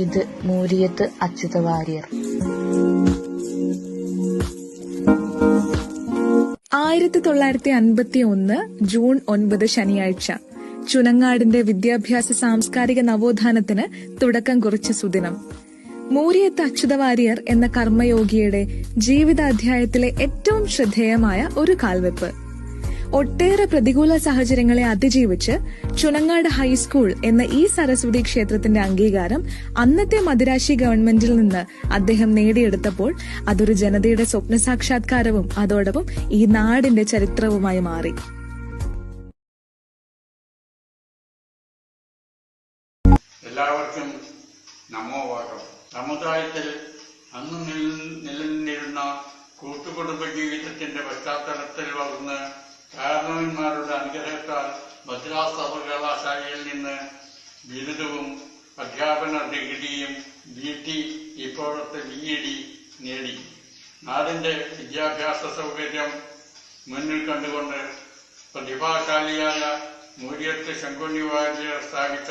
ഇത് മൂരിയത്ത് അച്യുത വാര്യർ. ആയിരത്തി തൊള്ളായിരത്തി അൻപത്തി ഒന്ന് ജൂൺ ഒൻപത് ശനിയാഴ്ച. ചുനങ്ങാടിന്റെ വിദ്യാഭ്യാസ സാംസ്കാരിക നവോത്ഥാനത്തിന് തുടക്കം കുറിച്ച സുദിനം. മൂരിയത്ത് അച്യുത വാര്യർ എന്ന കർമ്മയോഗിയുടെ ജീവിതാധ്യായത്തിലെ ഏറ്റവും ശ്രദ്ധേയമായ ഒരു കാൽവെപ്പ്. ഒട്ടേറെ പ്രതികൂല സാഹചര്യങ്ങളെ അതിജീവിച്ച് ചുനങ്ങാട് ഹൈസ്കൂൾ എന്ന ഈ സരസ്വതി ക്ഷേത്രത്തിന്റെ അംഗീകാരം അന്നത്തെ മദിരാശി ഗവൺമെന്റിൽ നിന്ന് അദ്ദേഹം നേടിയെടുത്തപ്പോൾ അതൊരു ജനതയുടെ സ്വപ്ന സാക്ഷാത്കാരവും അതോടൊപ്പം ഈ നാടിന്റെ ചരിത്രവുമായി മാറി. എല്ലാവർക്കും കൂട്ടുകുടുംബ ജീവിതത്തിന്റെ പശ്ചാത്തലത്തിൽ വളർന്ന് കാരണവന്മാരുടെ അനുഗ്രഹത്താൽ മദ്രാസ് സർവകലാശാലയിൽ നിന്ന് ബിരുദവും അധ്യാപന ഡിഗ്രിയും ബി ടി ഇപ്പോഴത്തെ ബി ഇ ഡി നേടി. നാടിന്റെ വിദ്യാഭ്യാസ സൗകര്യം മുന്നിൽ കണ്ടുകൊണ്ട് പ്രതിഭാശാലിയായ മൂര്യത്ത് ശങ്കുണ്ണി വാര്യർ സ്ഥാപിച്ച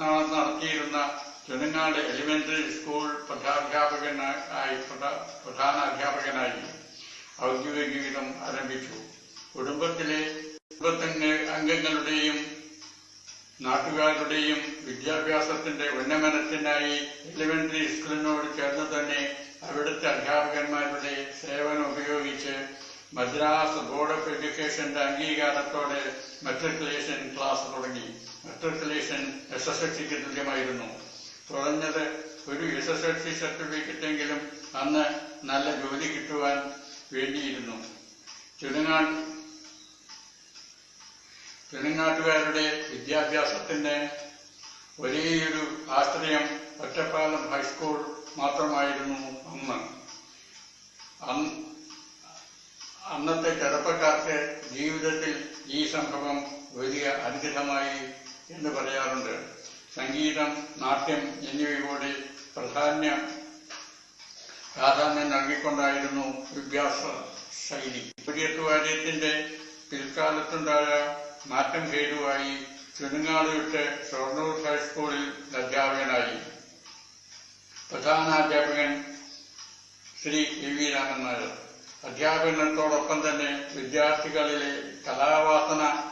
നടത്തിയിരുന്ന ചുനങ്ങാട് എലിമെന്ററി സ്കൂൾ പ്രധാനാധ്യാപകനായി പ്രധാ- പ്രധാന അധ്യാപകനായി ഔദ്യോഗിക ജീവിതം ആരംഭിച്ചു. കുടുംബത്തിലെ കുടുംബത്തിന്റെ അംഗങ്ങളുടെയും നാട്ടുകാരുടെയും വിദ്യാഭ്യാസത്തിന്റെ ഉന്നമനത്തിനായി എലിമെന്ററി സ്കൂളിനോട് ചേർന്ന് തന്നെ അവിടുത്തെ അധ്യാപകന്മാരുടെ സേവനം ഉപയോഗിച്ച് മദ്രാസ് ബോർഡ് ഓഫ് എഡ്യൂക്കേഷന്റെ അംഗീകാരത്തോടെ മെട്രിക്കുലേഷൻ ക്ലാസ് തുടങ്ങി. മെട്രിക്കുലേഷൻ എസ് എസ് എൽ സിക്ക് തുല്യമായിരുന്നു. കുറഞ്ഞത് ഒരു S S L C certificate എങ്കിലും അന്ന് നല്ല ജോലി കിട്ടുവാൻ വേണ്ടിയിരുന്നു. ചുരുങ്ങാൻ തെലുങ്കാട്ടുകാരുടെ വിദ്യാഭ്യാസത്തിന് ഒരേയൊരു ആശ്രയം ഒറ്റപ്പാലം ഹൈസ്കൂൾ മാത്രമായിരുന്നു അന്ന്. അന്ന് അന്നത്തെ ചെറുപ്പക്കാർക്ക് ജീവിതത്തിൽ ഈ സംഭവം വലിയ അനുഗ്രഹമായി എന്ന് പറയാറുണ്ട്. സംഗീതം നാട്യം എന്നിവയോടെ പ്രാധാന്യ പ്രാധാന്യം നൽകിക്കൊണ്ടായിരുന്നു വിദ്യാഭ്യാസ ശൈലി. കുര്യത്തുവാര്യത്തിന്റെ പിൽക്കാലത്തുണ്ടായ മാറ്റം ഹേതുവായി ചുരുങ്ങാട് വിട്ട് ഷൊർണൂർ ഹൈസ്കൂളിൽ അധ്യാപകനായി. പ്രധാനാധ്യാപകൻ ശ്രീ എ വി രാമൻ നായർ അധ്യാപനത്തോടൊപ്പം തന്നെ വിദ്യാർത്ഥികളിലെ കലാവാസന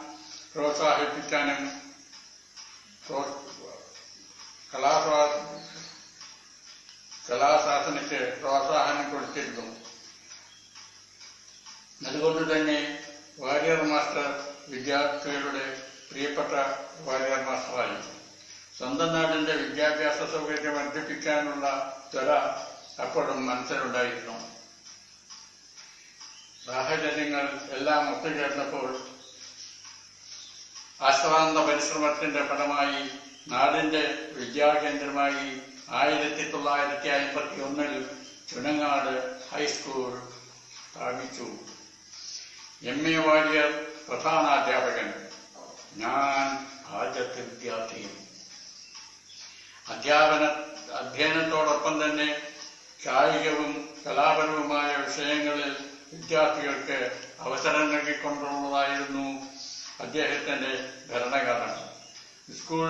പ്രോത്സാഹിപ്പിക്കാനും പ്രോ- കലാസ്വാ കലാസാധനയ്ക്ക് പ്രോത്സാഹനം കൊടുത്തിരുന്നു. അതുകൊണ്ട് തന്നെ വാര്യർ മാസ്റ്റർ വിദ്യാർത്ഥികളുടെ പ്രിയപ്പെട്ട വാര്യർ മാസ്റ്ററായി. സ്വന്തം നാടിന്റെ വിദ്യാഭ്യാസ സൗകര്യം വർദ്ധിപ്പിക്കാനുള്ള ത്വര അപ്പോഴും മനസ്സിലുണ്ടായിരുന്നു. സാഹചര്യങ്ങൾ എല്ലാം ഒത്തുചേർന്നപ്പോൾ ആശ്രാന്ത പരിശ്രമത്തിന്റെ ഫലമായി നാടിന്റെ വിദ്യാകേന്ദ്രമായി ആയിരത്തി തൊള്ളായിരത്തി അമ്പത്തി ഒന്നിൽ ചുനങ്ങാട് ഹൈസ്കൂൾ സ്ഥാപിച്ചു. എം എ വാര്യർ പ്രധാനാധ്യാപകൻ. ഞാൻ ആദ്യത്തെ വിദ്യാർത്ഥി അധ്യാപന അധ്യയനത്തോടൊപ്പം തന്നെ കായികവും കലാപരവുമായ വിഷയങ്ങളിൽ വിദ്യാർത്ഥികൾക്ക് അവസരം നൽകിക്കൊണ്ടുള്ളതായിരുന്നു അദ്ദേഹത്തിന്റെ ഭരണഘടന. സ്കൂൾ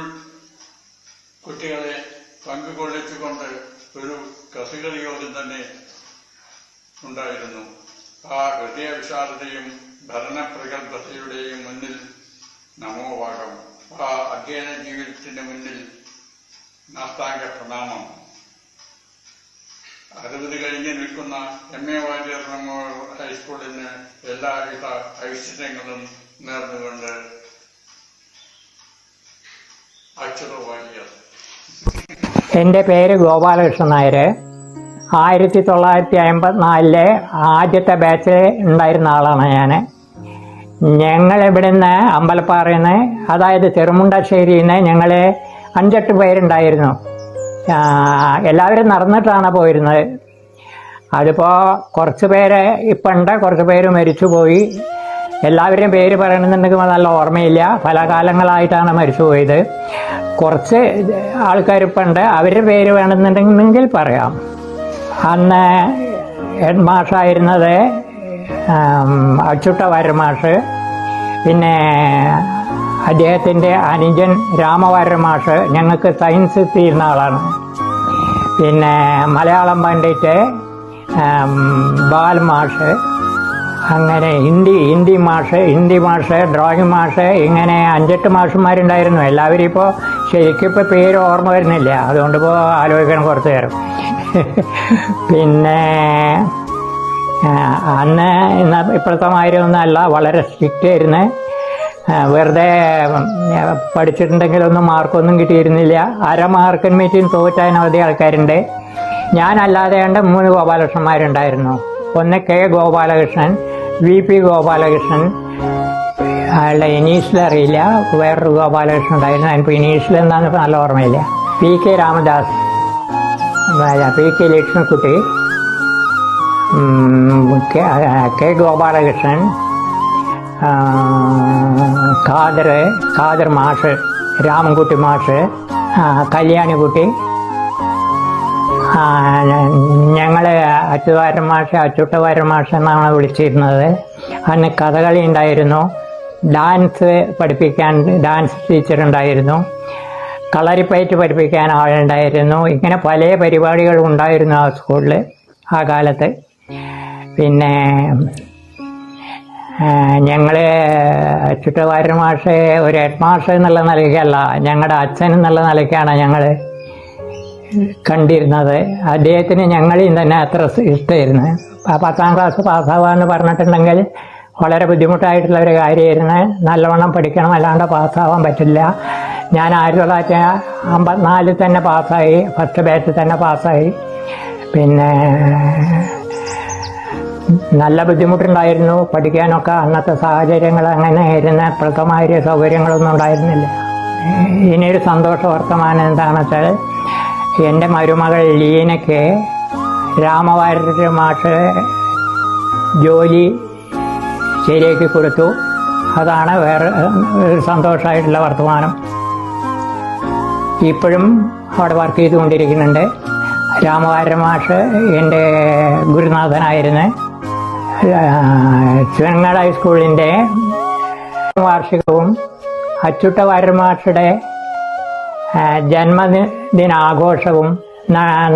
കുട്ടികളെ പങ്കുകൊള്ളിച്ചുകൊണ്ട് ഒരു കഥകളി യോഗം തന്നെ ഉണ്ടായിരുന്നു. ആ ഹൃദയവിശാലതയും ഭരണപ്രഗത്ഭതയുടെയും മുന്നിൽ നമോവാകം ആ അധ്യയന ജീവിതത്തിന്റെ മുന്നിൽ നാസ്താംഗ പ്രണാമം. അറുപത് കഴിഞ്ഞ് നിൽക്കുന്ന എം എ വാര്യർ മെമ്മോറിയൽ ഹൈസ്കൂളിന് എല്ലാവിധ ഐശ്വര്യങ്ങളും നേർന്നുകൊണ്ട് അച്യുത വാര്യർ എന്റെ പേര് ഗോപാലകൃഷ്ണൻ നായർ ആയിരത്തി തൊള്ളായിരത്തി അമ്പത്തിനാലിലെ ആദ്യത്തെ ബാച്ചിൽ ഉണ്ടായിരുന്ന ആളാണ് ഞാൻ ഞങ്ങൾ ഇവിടുന്ന് അമ്പലപ്പാറയിൽ നിന്ന് അതായത് ചെറുമുണ്ടശ്ശേരിയിൽ നിന്ന് ഞങ്ങൾ അഞ്ചെട്ട് പേരുണ്ടായിരുന്നു. എല്ലാവരും നടന്നിട്ടാണ് പോയിരുന്നത്. അതിപ്പോൾ കുറച്ച് പേര് ഇപ്പം ഉണ്ട് കുറച്ച് പേര് മരിച്ചുപോയി. എല്ലാവരുടെയും പേര് പറയണമെന്നുണ്ടെങ്കിൽ നല്ല ഓർമ്മയില്ല. പല കാലങ്ങളായിട്ടാണ് മരിച്ചു പോയത് കുറച്ച് ആൾക്കാർ ഇപ്പം ഉണ്ട് അവരുടെ പേര് വേണമെന്നുണ്ടെങ്കിൽ പറയാം. അന്ന് ഹെഡ് മാഷായിരുന്നത് അച്ചുട്ട വാര്യമാഷ് പിന്നെ അദ്ദേഹത്തിന്റെ അനുജൻ രാമവാരമാഷ് ഞങ്ങൾക്ക് സയൻസ് തീരുന്ന ആളാണ്. പിന്നെ മലയാളം പണ്ഡിറ്റ് ബാൽമാഷ് ബാൽ അങ്ങനെ ഹിന്ദി ഹിന്ദി മാഷ് ഹിന്ദി മാഷ് ഡ്രോയിങ് മാഷ് ഇങ്ങനെ അഞ്ചെട്ട് മാഷന്മാരുണ്ടായിരുന്നു എല്ലാവരും ഇപ്പോൾ ശരിക്കും ഇപ്പോൾ പേര് ഓർമ്മ വരുന്നില്ല. അതുകൊണ്ട് ഇപ്പോൾ ആലോചിക്കണം കുറച്ച് നേരം. പിന്നെ അന്ന് ഇന്ന് ഇപ്പോഴത്തെ മാതിരി ഒന്നല്ല വളരെ സ്ട്രിക്റ്റ് ആയിരുന്നു. വെറുതെ പഠിച്ചിട്ടുണ്ടെങ്കിലൊന്നും മാർക്കൊന്നും കിട്ടിയിരുന്നില്ല. അര മാർക്കിന് മീറ്റിൽ തോറ്റ അനവധി ആൾക്കാരുണ്ട്. ഞാനല്ലാതെ കണ്ട് മൂന്ന് ഗോപാലകൃഷ്ണന്മാരുണ്ടായിരുന്നു. ഒന്ന് K Gopalakrishnan V P Gopalakrishnan. അയാളുടെ അറിയില്ല. വേറൊരു ഗോപാലകൃഷ്ണൻ ഉണ്ടായിരുന്നു. അതിനിപ്പോൾ ഇനീഷ്യൽ എന്താണെന്ന് നല്ല ഓർമ്മയില്ല. P K Ramadas. P K Lakshmikutty K Gopalakrishnan ആ, ഖാദർ ഖാദർ മാഷ് രാമൻകുട്ടി മാഷ് കല്യാണി കല്യാണിക്കുട്ടി ഞങ്ങൾ അച്യുതാരൻ മാഷ് അച്ചുട്ടവാരൻ മാഷ് എന്നാണ് വിളിച്ചിരുന്നത്. അന്ന് കഥകളി ഉണ്ടായിരുന്നു. ഡാൻസ് പഠിപ്പിക്കാൻ ഡാൻസ് ടീച്ചർ ഉണ്ടായിരുന്നു. കളരിപ്പയറ്റ് പഠിപ്പിക്കാൻ ആളുണ്ടായിരുന്നു ഇങ്ങനെ പല പരിപാടികളും ഉണ്ടായിരുന്നു ആ സ്കൂളിൽ ആ കാലത്ത്. പിന്നെ ഞങ്ങൾ ചുറ്റുവാരൻ മാഷ് ഒരു ഹെഡ് മാഷ് എന്നുള്ള നിലയ്ക്കല്ല ഞങ്ങളുടെ അച്ഛൻ എന്നുള്ള നിലയ്ക്കാണ് ഞങ്ങൾ കണ്ടിരുന്നത്. അദ്ദേഹത്തിന് ഞങ്ങളെയും തന്നെ അത്ര ഇഷ്ടമായിരുന്നു പത്താം ക്ലാസ് പാസ്സാവാന്ന് പറഞ്ഞിട്ടുണ്ടെങ്കിൽ വളരെ ബുദ്ധിമുട്ടായിട്ടുള്ള ഒരു കാര്യമായിരുന്നു. നല്ലവണ്ണം പഠിക്കണം അല്ലാണ്ട് പാസ്സാവാൻ പറ്റില്ല. ഞാൻ ആയിരത്തി തൊള്ളായിരത്തി അമ്പത്തിനാലിൽ തന്നെ പാസ്സായി ഫസ്റ്റ് ബാച്ചിൽ തന്നെ പാസ്സായി. പിന്നെ നല്ല ബുദ്ധിമുട്ടുണ്ടായിരുന്നു. പഠിക്കാനൊക്കെ അന്നത്തെ സാഹചര്യങ്ങൾ അങ്ങനെ ആയിരുന്ന. മാതിരി സൗകര്യങ്ങളൊന്നും ഉണ്ടായിരുന്നില്ല. ഇനിയൊരു സന്തോഷ വർത്തമാനം എന്താണെന്ന് വെച്ചാൽ എന്റെ മരുമകൾ ലീനയ്ക്ക് രാമവാര്യ മാഷ് ജോലി ശരിയാക്കി കൊടുത്തു. അതാണ് വേറെ സന്തോഷമായിട്ടുള്ള വർത്തമാനം. ഇപ്പോഴും അവിടെ വർക്ക് ചെയ്തുകൊണ്ടിരിക്കുന്നുണ്ട്. രാമവാര്യ മാഷ് എന്റെ ഗുരുനാഥനായിരുന്നു. ചുവങ്ങാട് ഹൈസ്കൂളിന്റെ വാർഷികവും അച്ചുട്ട വാരമാഷയുടെ ജന്മദിനാഘോഷവും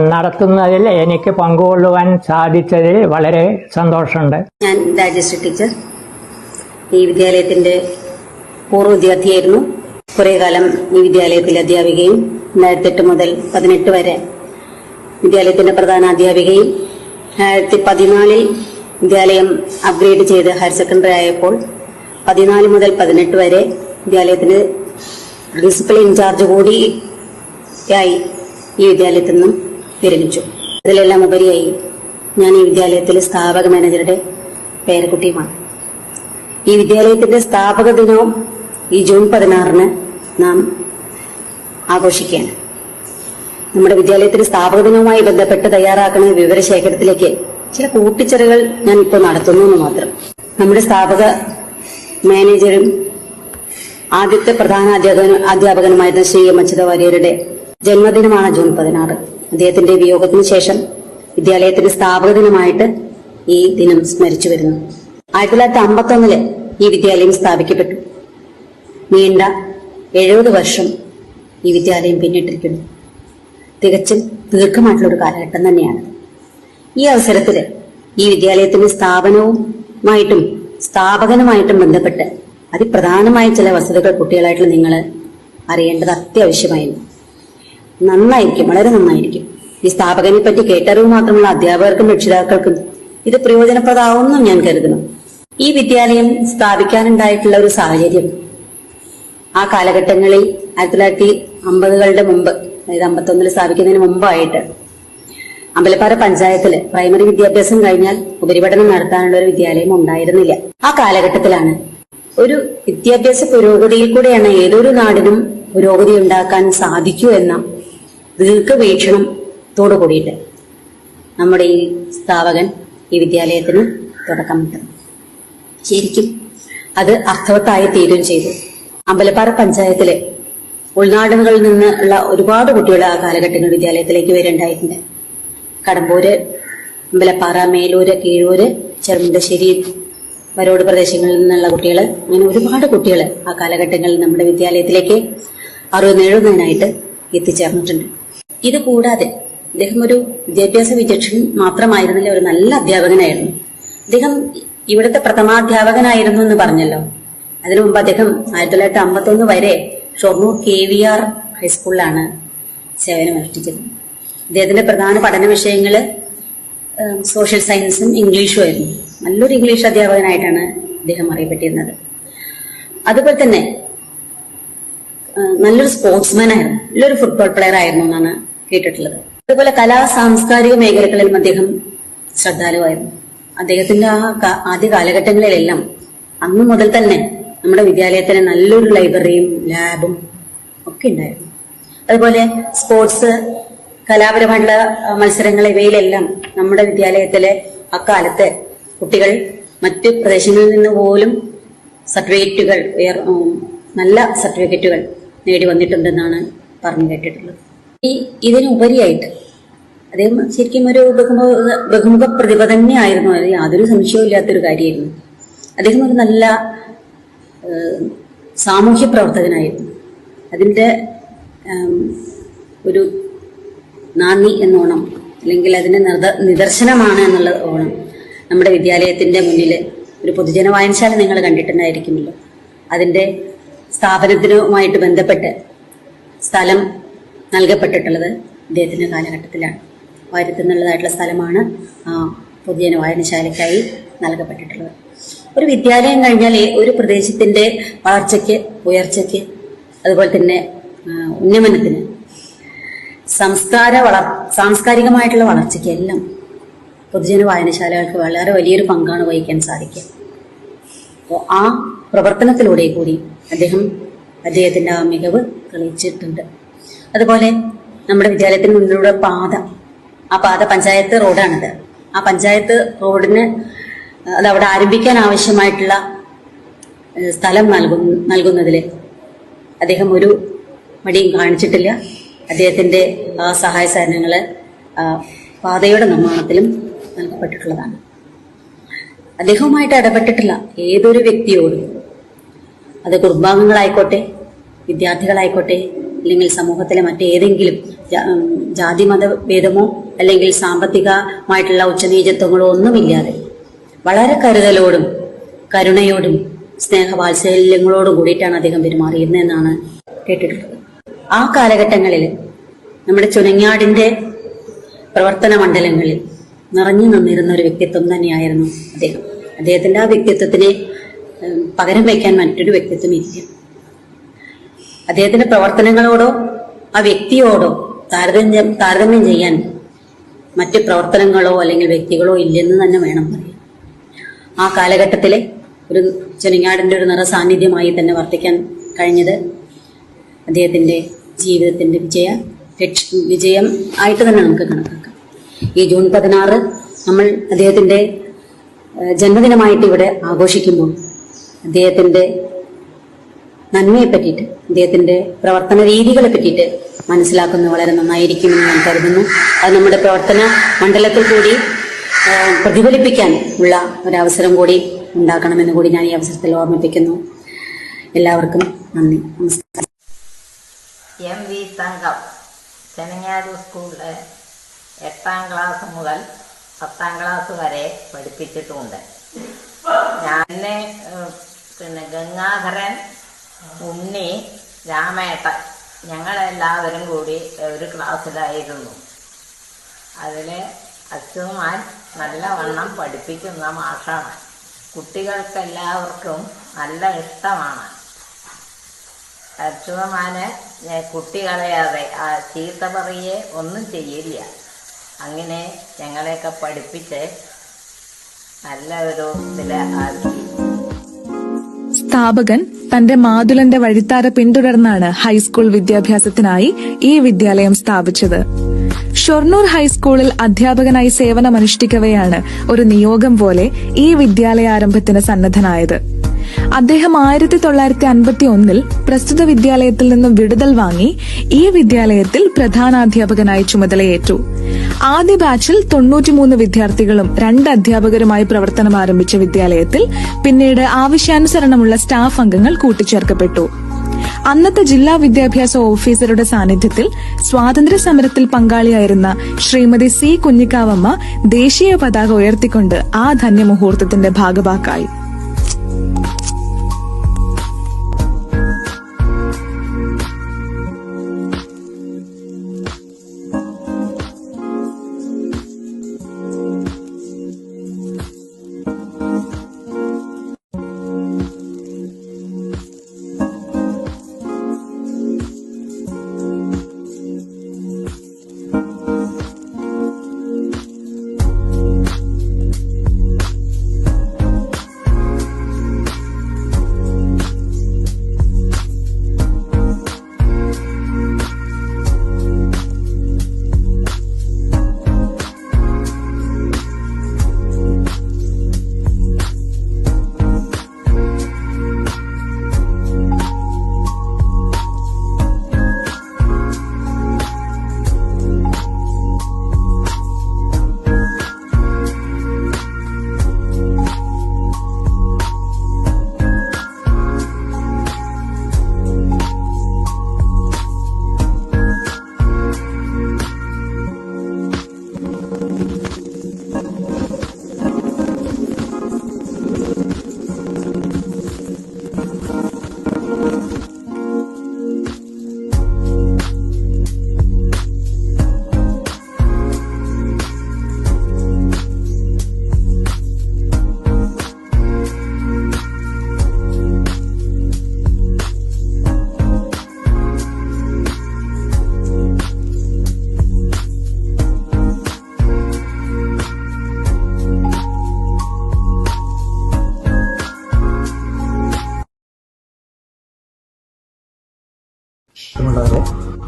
നടത്തുന്നതിൽ എനിക്ക് പങ്കുകൊള്ളുവാൻ സാധിച്ചതിൽ വളരെ സന്തോഷമുണ്ട്. ഞാൻ ടീച്ചർ. ഈ വിദ്യാലയത്തിന്റെ പൂർവ വിദ്യാർത്ഥിയായിരുന്നു. കുറെ കാലം ഈ വിദ്യാലയത്തിൽ അധ്യാപികയും രണ്ടായിരത്തി എട്ട് മുതൽ പതിനെട്ട് വരെ വിദ്യാലയത്തിന്റെ പ്രധാന അധ്യാപികയും രണ്ടായിരത്തി പതിനാലിൽ വിദ്യാലയം അപ്ഗ്രേഡ് ചെയ്ത് ഹയർ സെക്കൻഡറി ആയപ്പോൾ പതിനാല് മുതൽ പതിനെട്ട് വരെ വിദ്യാലയത്തിന് പ്രിൻസിപ്പൽ ഇൻചാർജ് കൂടി ആയി ഈ വിദ്യാലയത്തിൽ നിന്നും വിരമിച്ചു. ഇതിലെല്ലാം ഉപരിയായി ഞാൻ ഈ വിദ്യാലയത്തിലെ സ്ഥാപക മാനേജറുടെ പേരക്കുട്ടിയുമാണ്. ഈ വിദ്യാലയത്തിന്റെ സ്ഥാപക ദിനവും ഈ ജൂൺ പതിനാറിന് നാം ആഘോഷിക്കുകയാണ് നമ്മുടെ വിദ്യാലയത്തിന്റെ സ്ഥാപക ദിനവുമായി ബന്ധപ്പെട്ട് തയ്യാറാക്കുന്ന വിവരശേഖരത്തിലേക്ക് ചില കൂട്ടിച്ചെറുകൾ ഞാൻ ഇപ്പോൾ നടത്തുന്നു എന്ന് മാത്രം. നമ്മുടെ സ്ഥാപക മാനേജരും ആദ്യത്തെ പ്രധാന അധ്യാപകൻ അധ്യാപകനുമായിരുന്ന ശ്രീ എം അച്യുത വാര്യരുടെ ജന്മദിനമാണ് ജൂൺ പതിനാറ്. അദ്ദേഹത്തിന്റെ വിയോഗത്തിന് ശേഷം വിദ്യാലയത്തിന്റെ സ്ഥാപക ദിനമായിട്ട് ഈ ദിനം സ്മരിച്ചു വരുന്നു. ആയിരത്തി തൊള്ളായിരത്തി അമ്പത്തൊന്നിൽ ഈ വിദ്യാലയം സ്ഥാപിക്കപ്പെട്ടു. നീണ്ട എഴുപത് വർഷം ഈ വിദ്യാലയം പിന്നിട്ടിരിക്കുന്നു. തികച്ചും ദീർഘമായിട്ടുള്ള ഒരു കാലഘട്ടം തന്നെയാണ്. ഈ അവസരത്തിൽ ഈ വിദ്യാലയത്തിന്റെ സ്ഥാപനവുമായിട്ടും സ്ഥാപകനുമായിട്ടും ബന്ധപ്പെട്ട് അതിപ്രധാനമായ ചില വസ്തുതകൾ കുട്ടികളായിട്ടുള്ള നിങ്ങൾ അറിയേണ്ടത് അത്യാവശ്യമായിരുന്നു. നന്നായിരിക്കും വളരെ നന്നായിരിക്കും. ഈ സ്ഥാപകനെ പറ്റി കേട്ടറിവ് മാത്രമുള്ള അധ്യാപകർക്കും രക്ഷിതാക്കൾക്കും ഇത് പ്രയോജനപ്രദമാവുമെന്നും ഞാൻ കരുതുന്നു. ഈ വിദ്യാലയം സ്ഥാപിക്കാനുണ്ടായിട്ടുള്ള ഒരു സാഹചര്യം ആ കാലഘട്ടങ്ങളിൽ ആയിരത്തി തൊള്ളായിരത്തി അമ്പതുകളുടെ മുമ്പ് അതായത് അമ്പത്തൊന്നിൽ സ്ഥാപിക്കുന്നതിന് മുമ്പായിട്ട് അമ്പലപ്പാറ പഞ്ചായത്തിൽ പ്രൈമറി വിദ്യാഭ്യാസം കഴിഞ്ഞാൽ ഉപരിപഠനം നടത്താനുള്ള ഒരു വിദ്യാലയം ഉണ്ടായിരുന്നില്ല. ആ കാലഘട്ടത്തിലാണ് ഒരു വിദ്യാഭ്യാസ പുരോഗതിയിൽ കൂടെയാണ് ഏതൊരു നാടിനും പുരോഗതി ഉണ്ടാക്കാൻ സാധിക്കൂ എന്ന ദീർഘവീക്ഷണത്തോടു കൂടിയിട്ട് നമ്മുടെ ഈ സ്ഥാപകൻ ഈ വിദ്യാലയത്തിന് തുടക്കമിട്ടത് ശരിക്കും അത് അർത്ഥവത്തായി തീരുകയും ചെയ്തു. അമ്പലപ്പാറ പഞ്ചായത്തിലെ ഉൾനാടുകളിൽ നിന്ന് ഉള്ള ഒരുപാട് കുട്ടികൾ ആ കാലഘട്ടങ്ങളിൽ വിദ്യാലയത്തിലേക്ക് വരേണ്ടായിട്ടുണ്ട്. കടമ്പൂര് അമ്പലപ്പാറ മേലൂര് കീഴൂര് ചെറുമുണ്ടശ്ശേരി വരോട് പ്രദേശങ്ങളിൽ നിന്നുള്ള കുട്ടികൾ അങ്ങനെ ഒരുപാട് കുട്ടികൾ ആ കാലഘട്ടങ്ങളിൽ നമ്മുടെ വിദ്യാലയത്തിലേക്ക് അറിവ് നേടുന്നതിനായിട്ട് എത്തിച്ചേർന്നിട്ടുണ്ട്. ഇത് കൂടാതെ അദ്ദേഹം ഒരു വിദ്യാഭ്യാസ വിചക്ഷൺ മാത്രമായിരുന്നില്ല ഒരു നല്ല അധ്യാപകനായിരുന്നു. അദ്ദേഹം ഇവിടുത്തെ പ്രഥമാധ്യാപകനായിരുന്നു എന്ന് പറഞ്ഞല്ലോ. അതിനു മുമ്പ് അദ്ദേഹം ആയിരത്തി തൊള്ളായിരത്തി അമ്പത്തൊന്ന് വരെ ഷൊർണൂർ കെ വി ആർ ഹൈസ്കൂളിലാണ് സേവനമനുഷ്ഠിച്ചത് അദ്ദേഹത്തിന്റെ പ്രധാന പഠന വിഷയങ്ങൾ സോഷ്യൽ സയൻസും ഇംഗ്ലീഷും ആയിരുന്നു. നല്ലൊരു ഇംഗ്ലീഷ് അധ്യാപകനായിട്ടാണ് അദ്ദേഹം അറിയപ്പെട്ടിരുന്നത്. അതുപോലെ തന്നെ നല്ലൊരു സ്പോർട്സ്മാൻ ആയിരുന്നു. നല്ലൊരു ഫുട്ബോൾ പ്ലെയർ ആയിരുന്നു എന്നാണ് കേട്ടിട്ടുള്ളത്. അതുപോലെ കലാ സാംസ്കാരിക മേഖലകളിലും അദ്ദേഹം ശ്രദ്ധാലുവായിരുന്നു. അദ്ദേഹത്തിന്റെ ആ ആദ്യ കാലഘട്ടങ്ങളിലെല്ലാം അന്ന് മുതൽ തന്നെ നമ്മുടെ വിദ്യാലയത്തിന് നല്ലൊരു ലൈബ്രറിയും ലാബും ഒക്കെ ഉണ്ടായിരുന്നു. അതുപോലെ സ്പോർട്സ് കലാപരമായിട്ടുള്ള മത്സരങ്ങൾ ഇവയിലെല്ലാം നമ്മുടെ വിദ്യാലയത്തിലെ അക്കാലത്ത് കുട്ടികൾ മറ്റു പ്രദേശങ്ങളിൽ നിന്ന് പോലും സർട്ടിഫിക്കറ്റുകൾ നല്ല സർട്ടിഫിക്കറ്റുകൾ നേടി വന്നിട്ടുണ്ടെന്നാണ് പറഞ്ഞു കേട്ടിട്ടുള്ളത്. ഈ ഇതിനുപരിയായിട്ട് അദ്ദേഹം ശരിക്കും ഒരു ബഹുമുഖ ബഹുമുഖ പ്രതിഭ തന്നെയായിരുന്നു. യാതൊരു സംശയവും ഇല്ലാത്തൊരു കാര്യമായിരുന്നു. അദ്ദേഹം ഒരു നല്ല സാമൂഹ്യ പ്രവർത്തകനായിരുന്നു. അതിന്റെ ഒരു നാന്ദി എന്നോണം അല്ലെങ്കിൽ അതിന്റെ നിദർശനമാണ് എന്നുള്ള ഓണം നമ്മുടെ വിദ്യാലയത്തിന്റെ മുന്നിൽ ഒരു പൊതുജന വായനശാല നിങ്ങൾ കണ്ടിട്ടുണ്ടായിരിക്കുമല്ലോ. അതിന്റെ സ്ഥാപനത്തിനുമായിട്ട് ബന്ധപ്പെട്ട് സ്ഥലം നൽകപ്പെട്ടിട്ടുള്ളത് ഇദ്ദേഹത്തിന്റെ കാലഘട്ടത്തിലാണ്. വാര്യത്തുനിന്നുള്ളതായിട്ടുള്ള സ്ഥലമാണ് പൊതുജന വായനശാലയ്ക്കായി നൽകപ്പെട്ടിട്ടുള്ളത്. ഒരു വിദ്യാലയം കഴിഞ്ഞാൽ ഒരു പ്രദേശത്തിന്റെ വളർച്ചയ്ക്ക് ഉയർച്ചയ്ക്ക് അതുപോലെ തന്നെ ഉന്നമനത്തിന് സംസ്കാര വള സാംസ്കാരികമായിട്ടുള്ള വളർച്ചയ്ക്ക് എല്ലാം പൊതുജന വായനശാലകൾക്ക് വളരെ വലിയൊരു പങ്കാണ് വഹിക്കാൻ സാധിക്കുക. അപ്പോൾ ആ പ്രവർത്തനത്തിലൂടെ കൂടി അദ്ദേഹം അദ്ദേഹത്തിന്റെ ആ മികവ് തെളിയിച്ചിട്ടുണ്ട്. അതുപോലെ നമ്മുടെ വിദ്യാലയത്തിന് മുന്നിലൂടെ പാത. ആ പാത പഞ്ചായത്ത് റോഡാണിത്. ആ പഞ്ചായത്ത് റോഡിന് അത് അവിടെ ആരംഭിക്കാൻ ആവശ്യമായിട്ടുള്ള സ്ഥലം നൽകുന്ന നൽകുന്നതിൽ അദ്ദേഹം ഒരു മടിയും കാണിച്ചിട്ടില്ല. അദ്ദേഹത്തിന്റെ ആ സഹായ സഹനങ്ങൾ പാതയുടെ നിർമ്മാണത്തിലും നൽകപ്പെട്ടിട്ടുള്ളതാണ്. അദ്ദേഹവുമായിട്ട് ഇടപെട്ടിട്ടില്ല. ഏതൊരു വ്യക്തിയോടും. അത് കുടുംബാംഗങ്ങളായിക്കോട്ടെ വിദ്യാർത്ഥികളായിക്കോട്ടെ അല്ലെങ്കിൽ സമൂഹത്തിലെ മറ്റേതെങ്കിലും ജാതി മത ഭേദമോ അല്ലെങ്കിൽ സാമ്പത്തികമായിട്ടുള്ള ഉച്ചനീചത്വങ്ങളോ ഒന്നുമില്ലാതെ വളരെ കരുതലോടും കരുണയോടും സ്നേഹവാത്സല്യങ്ങളോടും കൂടിയിട്ടാണ് അദ്ദേഹം പെരുമാറിയിരുന്നതെന്നാണ് കേട്ടിട്ടുള്ളത്. ആ കാലഘട്ടങ്ങളിൽ നമ്മുടെ ചുനങ്ങാടിന്റെ പ്രവർത്തന മണ്ഡലങ്ങളിൽ നിറഞ്ഞു നിന്നിരുന്ന ഒരു വ്യക്തിത്വം തന്നെയായിരുന്നു അദ്ദേഹം. അദ്ദേഹത്തിന്റെ ആ വ്യക്തിത്വത്തിനെ പകരം വയ്ക്കാൻ മറ്റൊരു വ്യക്തിത്വം ഇല്ല. അദ്ദേഹത്തിന്റെ പ്രവർത്തനങ്ങളോടോ ആ വ്യക്തിയോടോ താരതമ്യം താരതമ്യം ചെയ്യാൻ മറ്റ് പ്രവർത്തനങ്ങളോ അല്ലെങ്കിൽ വ്യക്തികളോ ഇല്ലെന്ന് തന്നെ വേണം പറയാൻ. ആ കാലഘട്ടത്തിലെ ഒരു ചെനങ്ങാടിന്റെ ഒരു നിറ സാന്നിധ്യമായി തന്നെ വർത്തിക്കാൻ കഴിഞ്ഞത് അദ്ദേഹത്തിന്റെ ജീവിതത്തിന്റെ വിജയ വിജയം ആയിട്ട് തന്നെ നമുക്ക് കണക്കാക്കാം. ഈ ജൂൺ പതിനാറ് നമ്മൾ അദ്ദേഹത്തിന്റെ ജന്മദിനമായിട്ട് ഇവിടെ ആഘോഷിക്കുമ്പോൾ അദ്ദേഹത്തിന്റെ നന്മയെ പറ്റിയിട്ട് അദ്ദേഹത്തിന്റെ പ്രവർത്തന രീതികളെ പറ്റിയിട്ട് മനസ്സിലാക്കുന്നത് വളരെ നന്നായിരിക്കുമെന്ന് ഞാൻ കരുതുന്നു. അത് നമ്മുടെ പ്രവർത്തന മണ്ഡലത്തിൽ കൂടി പ്രതിഫലിപ്പിക്കാൻ ഉള്ള ഒരവസരം കൂടി ഉണ്ടാക്കണമെന്ന് കൂടി ഞാൻ ഈ അവസരത്തിൽ ഓർമ്മിപ്പിക്കുന്നു. എല്ലാവർക്കും നന്ദി. നമസ്കാരം. എം വി തങ്കം ചെനങ്ങാട് സ്കൂളിലെ എട്ടാം ക്ലാസ് മുതൽ പത്താം ക്ലാസ് വരെ പഠിപ്പിച്ചിട്ടുണ്ട്. ഞാൻ പിന്നെ ഗംഗാധരൻ ഉണ്ണി രാമേട്ടൻ ഞങ്ങളെല്ലാവരും കൂടി ഒരു ക്ലാസ്സിലായിരുന്നു. അതിൽ അച്യുമാൻ നല്ലവണ്ണം പഠിപ്പിക്കുന്ന മാഷാണ്. കുട്ടികൾക്കെല്ലാവർക്കും നല്ല ഇഷ്ടമാണ്. അച്യുതമാന് കുട്ടികളെയാതെ ആ ചീത്ത പറയെ ഒന്നും ചെയ്യില്ല. അങ്ങനെ ഞങ്ങളെയൊക്കെ പഠിപ്പിച്ച് നല്ല ഒരു ഇതിൽ സ്ഥാപകൻ തന്റെ മാതുലന്റെ വഴിത്താര പിന്തുടർന്നാണ് ഹൈസ്കൂൾ വിദ്യാഭ്യാസത്തിനായി ഈ വിദ്യാലയം സ്ഥാപിച്ചത്. ഷൊർണൂർ ഹൈസ്കൂളിൽ അധ്യാപകനായി സേവനമനുഷ്ഠിക്കവെയാണ് ഒരു നിയോഗം പോലെ ഈ വിദ്യാലയ ആരംഭത്തിന് സന്നദ്ധനായത്. അദ്ദേഹം ആയിരത്തി തൊള്ളായിരത്തി അൻപത്തി ഒന്നിൽ പ്രസ്തുത വിദ്യാലയത്തിൽ നിന്നും വിടുതൽ വാങ്ങി ഈ വിദ്യാലയത്തിൽ പ്രധാനാധ്യാപകനായി ചുമതലയേറ്റു. ആദ്യ ബാച്ചിൽ തൊണ്ണൂറ്റിമൂന്ന് വിദ്യാർത്ഥികളും രണ്ട് അധ്യാപകരുമായി പ്രവർത്തനം ആരംഭിച്ച വിദ്യാലയത്തിൽ പിന്നീട് ആവശ്യാനുസരണമുള്ള സ്റ്റാഫ് അംഗങ്ങൾ കൂട്ടിച്ചേർക്കപ്പെട്ടു. അന്നത്തെ ജില്ലാ വിദ്യാഭ്യാസ ഓഫീസറുടെ സാന്നിധ്യത്തിൽ സ്വാതന്ത്ര്യ സമരത്തിൽ പങ്കാളിയായിരുന്ന ശ്രീമതി സി കുഞ്ഞിക്കാവമ്മ ദേശീയ പതാക ഉയർത്തിക്കൊണ്ട് ആ ധന്യമുഹൂർത്തത്തിന്റെ ഭാഗവാക്കായി.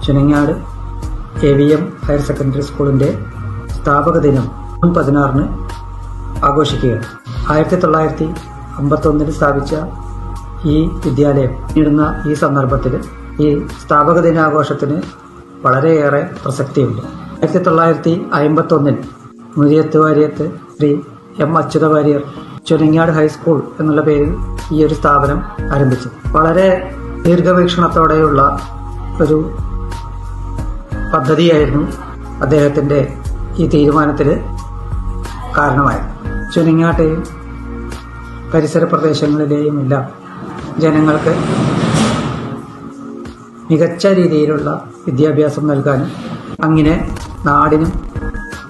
Chunangad A V M higher secondary സ്കൂളിന്റെ സ്ഥാപക ദിനം ജൂൺ പതിനാറിന് ആഘോഷിക്കുക ആയിരത്തി തൊള്ളായിരത്തി അമ്പത്തൊന്നിൽ സ്ഥാപിച്ച ഈ വിദ്യാലയം ഇടുന്ന ഈ സന്ദർഭത്തിൽ ഈ സ്ഥാപക ദിനാഘോഷത്തിന് വളരെയേറെ പ്രസക്തിയുണ്ട്. ആയിരത്തി തൊള്ളായിരത്തി അമ്പത്തൊന്നിൽ Muriyath Variyath Shri M Achyuta Warrier Chunangad high school എന്നുള്ള പേരിൽ ഈ ഒരു സ്ഥാപനം ആരംഭിച്ചു. വളരെ ദീർഘവീക്ഷണത്തോടെയുള്ള ഒരു പദ്ധതിയായിരുന്നു അദ്ദേഹത്തിന്റെ ഈ തീരുമാനത്തിന് കാരണമായത്. ചുനങ്ങാട്ടെയും പരിസര പ്രദേശങ്ങളിലെയും എല്ലാം ജനങ്ങൾക്ക് മികച്ച രീതിയിലുള്ള വിദ്യാഭ്യാസം നൽകാനും അങ്ങനെ നാടിനും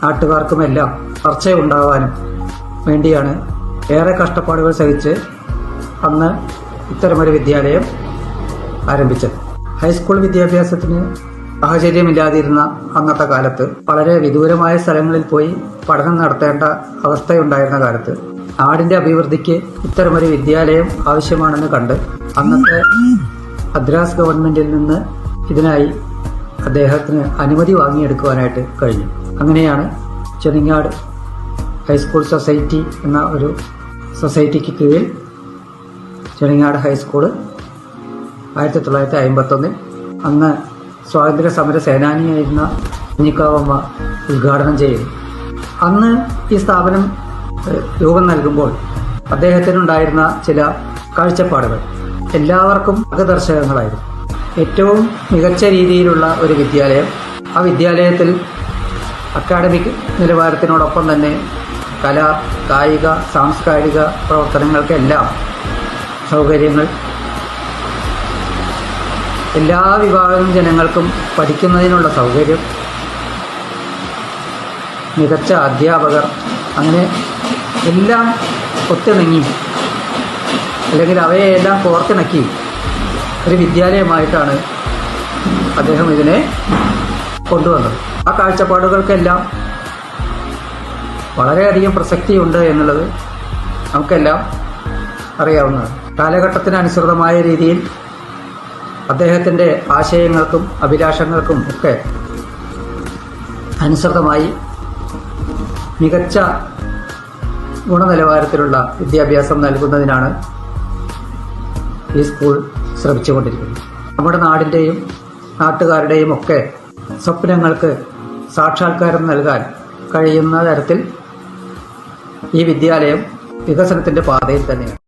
നാട്ടുകാർക്കുമെല്ലാം ചർച്ചയുണ്ടാവാനും വേണ്ടിയാണ് ഏറെ കഷ്ടപ്പാടുകൾ സഹിച്ച് അന്ന് ഇത്തരമൊരു വിദ്യാലയം ആരംഭിച്ചത്. ഹൈസ്കൂൾ വിദ്യാഭ്യാസത്തിന് സാഹചര്യമില്ലാതിരുന്ന അന്നത്തെ കാലത്ത് വളരെ വിദൂരമായ സ്ഥലങ്ങളിൽ പോയി പഠനം നടത്തേണ്ട അവസ്ഥയുണ്ടായിരുന്ന കാലത്ത് നാടിന്റെ അഭിവൃദ്ധിക്ക് ഇത്തരമൊരു വിദ്യാലയം ആവശ്യമാണെന്ന് കണ്ട് അന്നത്തെ മദ്രാസ് ഗവൺമെന്റിൽ നിന്ന് ഇതിനായി അദ്ദേഹത്തിന് അനുമതി വാങ്ങിയെടുക്കുവാനായിട്ട് കഴിഞ്ഞു. അങ്ങനെയാണ് ചെറിങ്ങാട് ഹൈസ്കൂൾ സൊസൈറ്റി എന്ന ഒരു സൊസൈറ്റിക്ക് കീഴിൽ ചെറിങ്ങാട് ഹൈസ്കൂൾ ആയിരത്തി തൊള്ളായിരത്തി അമ്പത്തൊന്നിൽ അന്ന് സ്വാതന്ത്ര്യ സമര സേനാനിയായിരുന്ന കുഞ്ഞിക്കാവമ്മ ഉദ്ഘാടനം ചെയ്തു അന്ന് ഈ സ്ഥാപനം രൂപം നൽകുമ്പോൾ അദ്ദേഹത്തിനുണ്ടായിരുന്ന ചില കാഴ്ചപ്പാടുകൾ എല്ലാവർക്കും മാർഗദർശകങ്ങളായിരുന്നു. ഏറ്റവും മികച്ച രീതിയിലുള്ള ഒരു വിദ്യാലയം ആ വിദ്യാലയത്തിൽ അക്കാഡമിക് നിലവാരത്തിനോടൊപ്പം തന്നെ കല കായിക സാംസ്കാരിക പ്രവർത്തനങ്ങൾക്കെല്ലാം സൗകര്യങ്ങൾ എല്ലാ വിഭാഗം ജനങ്ങൾക്കും പഠിക്കുന്നതിനുള്ള സൗകര്യം. മികച്ച അധ്യാപകർ. അങ്ങനെ എല്ലാം ഒത്തിണങ്ങി. അല്ലെങ്കിൽ അവയെല്ലാം കോർത്തിണക്കി ഒരു വിദ്യാലയമായിട്ടാണ് അദ്ദേഹം ഇതിനെ കൊണ്ടുവന്നത്. ആ കാഴ്ചപ്പാടുകൾക്കെല്ലാം വളരെയധികം പ്രസക്തിയുണ്ട് എന്നുള്ളത് നമുക്കെല്ലാം അറിയാവുന്നതാണ്. കാലഘട്ടത്തിനനുസൃതമായ രീതിയിൽ അദ്ദേഹത്തിന്റെ ആശയങ്ങൾക്കും അഭിലാഷങ്ങൾക്കും ഒക്കെ അനുസൃതമായി മികച്ച ഗുണനിലവാരത്തിലുള്ള വിദ്യാഭ്യാസം നൽകുന്നതിനാണ് ഈ സ്കൂൾ ശ്രമിച്ചുകൊണ്ടിരിക്കുന്നത്. നമ്മുടെ നാടിന്റെയും നാട്ടുകാരുടെയും ഒക്കെ സ്വപ്നങ്ങൾക്ക് സാക്ഷാത്കാരം നൽകാൻ കഴിയുന്ന തരത്തിൽ ഈ വിദ്യാലയം വികസനത്തിന്റെ പാതയിൽ തന്നെയാണ്.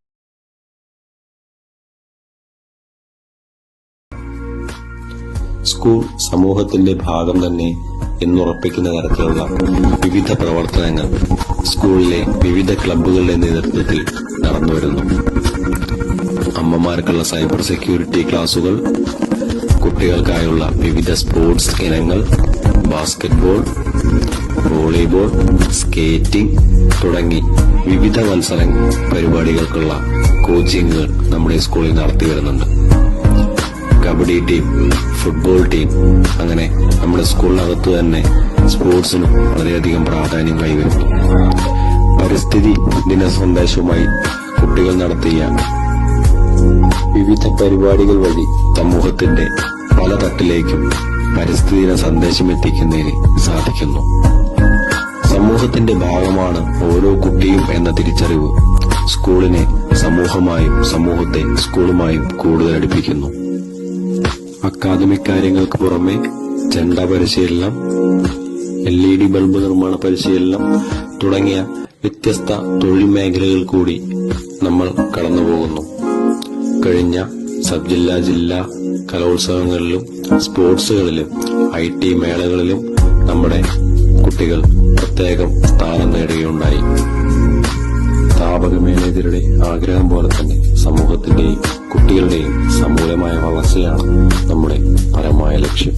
സ്കൂൾ സമൂഹത്തിന്റെ ഭാഗം തന്നെ എന്നുറപ്പിക്കുന്ന തരത്തിലുള്ള വിവിധ പ്രവർത്തനങ്ങൾ സ്കൂളിലെ വിവിധ ക്ലബ്ബുകളുടെ നേതൃത്വത്തിൽ നടന്നുവരുന്നു അമ്മമാർക്കുള്ള സൈബർ സെക്യൂരിറ്റി ക്ലാസുകൾ കുട്ടികൾക്കായുള്ള വിവിധ സ്പോർട്സ് ഇനങ്ങൾ ബാസ്കറ്റ്ബോൾ വോളിബോൾ സ്കേറ്റിംഗ് തുടങ്ങി വിവിധ മത്സര പരിപാടികൾക്കുള്ള കോച്ചിങ്ങുകൾ നമ്മുടെ സ്കൂളിൽ നടത്തി വരുന്നുണ്ട്. കബഡി ടീം ഫുട്ബോൾ ടീം അങ്ങനെ നമ്മുടെ സ്കൂളിനകത്ത് തന്നെ സ്പോർട്സിനും വളരെയധികം പ്രാധാന്യം കൈവരുന്നു. പരിസ്ഥിതി ദിന സന്ദേശവുമായി കുട്ടികൾ നടത്തിയ വിവിധ പരിപാടികൾ വഴി സമൂഹത്തിന്റെ പല തട്ടിലേക്കും പരിസ്ഥിതി ദിന സന്ദേശം എത്തിക്കുന്നതിന് സാധിക്കുന്നു. സമൂഹത്തിന്റെ ഭാഗമാണ് ഓരോ കുട്ടിയും എന്ന തിരിച്ചറിവ് സ്കൂളിനെ സമൂഹമായും സമൂഹത്തെ സ്കൂളുമായും കൂടുതൽ അടുപ്പിക്കുന്നു അക്കാദമിക് കാര്യങ്ങൾക്ക് പുറമെ ചെണ്ട പരിശീലനം എൽ ഇ ഡി ബൾബ് നിർമ്മാണ പരിശീലനം തുടങ്ങിയ വ്യത്യസ്ത തൊഴിൽ മേഖലകൾ കൂടി നമ്മൾ കടന്നുപോകുന്നു. കഴിഞ്ഞ സബ് ജില്ലാ ജില്ലാ കലോത്സവങ്ങളിലും സ്പോർട്സുകളിലും ഐ ടി മേളകളിലും നമ്മുടെ കുട്ടികൾ പ്രത്യേകം സ്ഥാനം നേടുകയുണ്ടായി. സ്ഥാപക മാനേജരുടെ ആഗ്രഹം പോലെ തന്നെ സമൂഹത്തിന്റെയും കുട്ടികളുടെയും സമൂലമായ വളർച്ചയാണ് നമ്മുടെ പരമായ ലക്ഷ്യം.